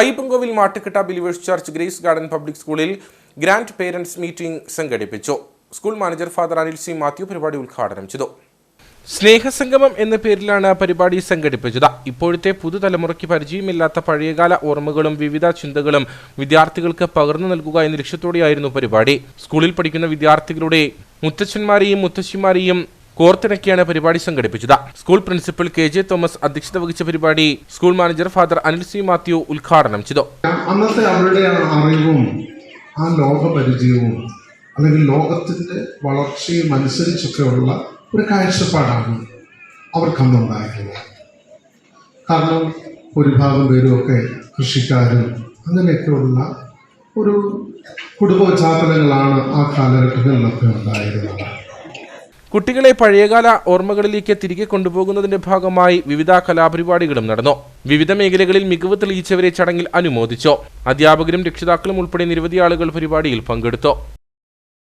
Ayyappankovil Mattukatta believers church grace garden public സ്കൂളിൽ grand parents meeting സംഘടിപ്പിച്ചു. School manager father Anil C Mathew പരിപാടി ഉദ്ഘാടനം ചെയ്തു. സ്നേഹസംഗമം എന്ന പേരിലാണ് പരിപാടി സംഘടിപ്പിച്ചത്. ഇപ്പോഴത്തെ പുതുതലമുറയ്ക്ക് പരിചയമില്ലാത്ത പഴയകാല ഓർമ്മകളും വിവിധ ചിന്തകളും വിദ്യാർത്ഥികൾക്ക് പകർന്നു നൽകുക എന്ന ലക്ഷ്യത്തോടെയായിരുന്നു പരിപാടി. സ്കൂളിൽ പഠിക്കുന്ന വിദ്യാർത്ഥികളുടെ മുത്തച്ഛന്മാരെയും മുത്തശ്ശിമാരെയും കോർത്തിണക്കിയാണ് പരിപാടി സംഘടിപ്പിച്ചത്. School principal K J Thomas അധ്യക്ഷത വഹിച്ച പരിപാടി school manager father Anil C Mathew ഉദ്ഘാടനം ചെയ്തു. അന്നത്തെ അവരുടെ അറിവും ആ ലോകപരിചയവും അല്ലെങ്കിൽ ലോകത്തിന്റെ വളർച്ചയും അനുസരിച്ചൊക്കെയുള്ള ഒരു കാഴ്ചപ്പാടാണ് അവർക്കന്നുണ്ടായിരുന്നത് കാരണം ഭൂരിഭാഗം പേരുമൊക്കെ കൃഷിക്കാരും അങ്ങനെയൊക്കെയുള്ള ഒരു കുടുംബ പശ്ചാത്തലങ്ങളാണ് ആ കാലഘട്ടങ്ങളിലൊക്കെ ഉണ്ടായിരുന്നത്. കുട്ടികളെ പഴയകാല ഓർമ്മകളിലേക്ക് തിരികെ കൊണ്ടുപോകുന്നതിന്റെ ഭാഗമായി വിവിധ കലാപരിപാടികളും നടന്നു. വിവിധ മേഖലകളിൽ മികവ് തെളിയിച്ചവരെ ചടങ്ങിൽ അനുമോദിച്ചു. അധ്യാപകരും രക്ഷിതാക്കളും ഉൾപ്പെടെ നിരവധി ആളുകൾ പരിപാടിയിൽ പങ്കെടുത്തു.